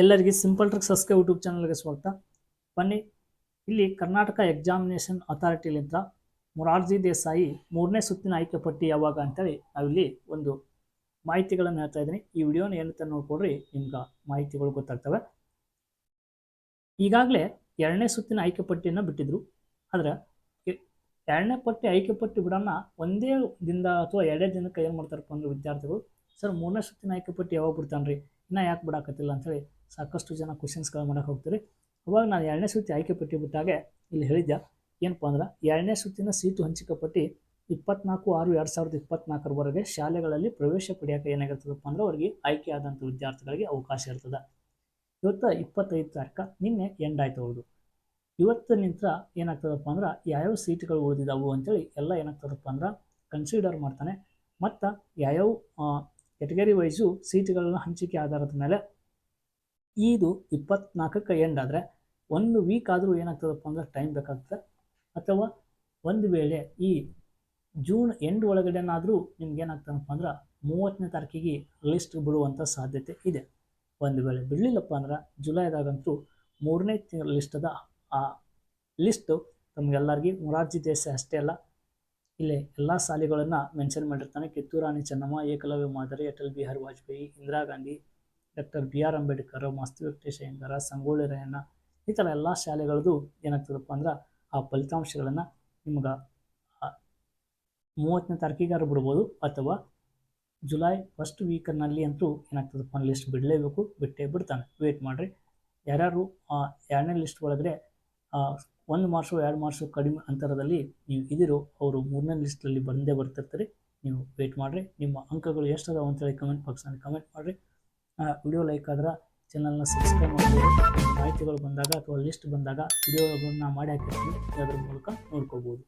ಎಲ್ಲರಿಗೆ simple trick subscribe YouTube ಚಾನಲ್ಗೆ ಸ್ವಾಗತ. ಬನ್ನಿ, ಇಲ್ಲಿ ಕರ್ನಾಟಕ ಎಕ್ಸಾಮಿನೇಷನ್ ಅಥಾರಿಟಿಲಿಂದ ಮೊರಾರ್ಜಿ ದೇಸಾಯಿ ಮೂರನೇ ಸುತ್ತಿನ ಆಯ್ಕೆ ಪಟ್ಟಿ ಯಾವಾಗ ಅಂತೇಳಿ ನಾವಿಲ್ಲಿ ಒಂದು ಮಾಹಿತಿಗಳನ್ನು ಹೇಳ್ತಾ ಇದ್ದೀನಿ. ಈ ವಿಡಿಯೋನ ಏನಂತ ನೋಡ್ಕೊಡ್ರಿ ನಿಮ್ಗೆ ಮಾಹಿತಿಗಳು ಗೊತ್ತಾಗ್ತವೆ. ಈಗಾಗಲೇ ಎರಡನೇ ಸುತ್ತಿನ ಆಯ್ಕೆ ಪಟ್ಟಿಯನ್ನು ಬಿಟ್ಟಿದ್ರು. ಆದರೆ ಎರಡನೇ ಪಟ್ಟಿ ಆಯ್ಕೆ ಪಟ್ಟಿ ಬಿಡೋಣ ಒಂದೇ ದಿನದ ಅಥವಾ ಎರಡೇ ದಿನಕ್ಕೆ ಏನು ಮಾಡ್ತಾರಪ್ಪ ಅಂದ್ರೆ ವಿದ್ಯಾರ್ಥಿಗಳು, ಸರ್, ಮೂರನೇ ಸುತ್ತಿನ ಆಯ್ಕೆ ಪಟ್ಟಿ ಯಾವಾಗ ಬಿಡ್ತಾನ್ರಿ? ಇನ್ನೂ ಯಾಕೆ ಬಿಡಾಕತ್ತಿಲ್ಲ? ಅಂತೇಳಿ ಸಾಕಷ್ಟು ಜನ ಕ್ವಶನ್ಸ್ಗಳು ಮಾಡಕ್ಕೆ ಹೋಗ್ತೀರಿ. ಅವಾಗ ನಾನು ಎರಡನೇ ಸುತ್ತಿ ಆಯ್ಕೆ ಪಟ್ಟಿ ಬಿಟ್ಟಾಗೆ ಇಲ್ಲಿ ಹೇಳಿದ್ದೆ ಏನಪ್ಪ ಅಂದ್ರೆ ಎರಡನೇ ಸುತ್ತಿನ ಸೀಟು ಹಂಚಿಕೆ ಪಟ್ಟಿ ಇಪ್ಪತ್ನಾಲ್ಕು ಆರು ಎರಡು ಸಾವಿರದ ಇಪ್ಪತ್ನಾಲ್ಕರವರೆಗೆ ಶಾಲೆಗಳಲ್ಲಿ ಪ್ರವೇಶ ಪಡೆಯೋಕೆ ಏನಾಗಿರ್ತದಪ್ಪ ಅಂದ್ರೆ ಅವರಿಗೆ ಆಯ್ಕೆ ಆದಂಥ ವಿದ್ಯಾರ್ಥಿಗಳಿಗೆ ಅವಕಾಶ ಇರ್ತದೆ. ಇವತ್ತು ಇಪ್ಪತ್ತೈದು ತಾರೀಕು ನಿನ್ನೆ ಎಂಡ್ ಆಯ್ತು ಅವ್ರದ್ದು ಇವತ್ತು ನಿಂತ್ರ ಏನಾಗ್ತದಪ್ಪ ಅಂದ್ರೆ ಯಾವ್ಯಾವ ಸೀಟ್ಗಳು ಉಳಿದಿದ್ದಾವು ಅಂತೇಳಿ ಎಲ್ಲ ಏನಾಗ್ತದಪ್ಪ ಅಂದ್ರೆ ಕನ್ಸಿಡರ್ ಮಾಡ್ತಾನೆ. ಮತ್ತು ಯಾವ್ಯಾವ ಕೆಟಗರಿ ವೈಸು ಸೀಟ್ಗಳನ್ನ ಹಂಚಿಕೆ ಆಧಾರದ ಮೇಲೆ ಇದು ಇಪ್ಪತ್ನಾಲ್ಕಕ್ಕೆ ಎಂಡ್ ಆದರೆ ಒಂದು ವೀಕ್ ಆದರೂ ಏನಾಗ್ತದಪ್ಪ ಅಂದ್ರೆ ಟೈಮ್ ಬೇಕಾಗ್ತದೆ. ಅಥವಾ ಒಂದು ವೇಳೆ ಈ ಜೂನ್ ಎಂಡ್ ಒಳಗಡೆನಾದರೂ ನಿಮ್ಗೆ ಏನಾಗ್ತದಪ್ಪ ಅಂದ್ರೆ ಮೂವತ್ತನೇ ತಾರೀಕಿಗೆ ಲಿಸ್ಟ್ ಬಿಡುವಂಥ ಸಾಧ್ಯತೆ ಇದೆ. ಒಂದು ವೇಳೆ ಬಿಡಲಿಲ್ಲಪ್ಪ ಅಂದ್ರೆ ಜುಲೈದಾಗಂತೂ ಮೂರನೇ ತಿಂಗಳ ಲಿಸ್ಟದ ಆ ಲಿಸ್ಟು ತಮಗೆಲ್ಲರಿಗೂ ಮೊರಾರ್ಜಿ ದೇಸಾಯಿ ಅಷ್ಟೇ ಅಲ್ಲ, ಇಲ್ಲೇ ಎಲ್ಲ ಶಾಲೆಗಳನ್ನು ಮೆನ್ಷನ್ ಮಾಡಿರ್ತಾನೆ. ಕಿತ್ತೂರಾಣಿ ಚೆನ್ನಮ್ಮ, ಏಕಲವ್ಯ ಮಾದರಿ, Atal Bihari Vajpayee, Indira Gandhi doctor B R Ambedkar, Masti Venkatesha Iyengar Sangolli Rayanna, ಈ ಥರ ಎಲ್ಲ ಶಾಲೆಗಳದ್ದು ಏನಾಗ್ತದಪ್ಪ ಅಂದ್ರೆ ಆ ಫಲಿತಾಂಶಗಳನ್ನು ನಿಮ್ಗೆ ಮೂವತ್ತನೇ ತಾರೀಕಿಗಾರು ಬಿಡ್ಬೋದು ಅಥವಾ ಜುಲೈ ಫಸ್ಟ್ ವೀಕನಲ್ಲಿ ಅಂತೂ ಏನಾಗ್ತದಪ್ಪ ಲಿಸ್ಟ್ ಬಿಡಲೇಬೇಕು, ಬಿಟ್ಟೇ ಬಿಡ್ತಾನೆ. ವೇಟ್ ಮಾಡಿರಿ. ಯಾರ್ಯಾರು ಆ ಎರಡನೇ ಲಿಸ್ಟ್ ಒಳಗಡೆ ಒಂದು ಮಾರ್ಕ್ಸು ಎರಡು ಮಾರ್ಕ್ಸು ಕಡಿಮೆ ಅಂತರದಲ್ಲಿ ನೀವು ಇದಿರೋ ಅವರು ಮೂರನೇ ಲಿಸ್ಟಲ್ಲಿ ಬಂದೇ ಬರ್ತಿರ್ತಾರೆ. ನೀವು ವೇಟ್ ಮಾಡಿರಿ. ನಿಮ್ಮ ಅಂಕಗಳು ಎಷ್ಟು ಅದಾವ ಅಂತೇಳಿ ಕಮೆಂಟ್ ಬಾಕ್ಸಲ್ಲಿ ಕಮೆಂಟ್ ಮಾಡಿರಿ. ವಿಡಿಯೋ ಲೈಕ್ ಆದ್ರೆ ಚಾನಲ್ನ ಸಬ್ಸ್ಕ್ರೈಬ್ ಮಾಡ್ಬೋದು ಮಾಹಿತಿಗಳು ಬಂದಾಗ ಅಥವಾ ಲಿಸ್ಟ್ ಬಂದಾಗ ವಿಡಿಯೋಗಳನ್ನ ಮಾಡಿ ಹಾಕಿರ್ತೀನಿ ಅದ್ರ ಮೂಲಕ ನೋಡ್ಕೋಬೋದು.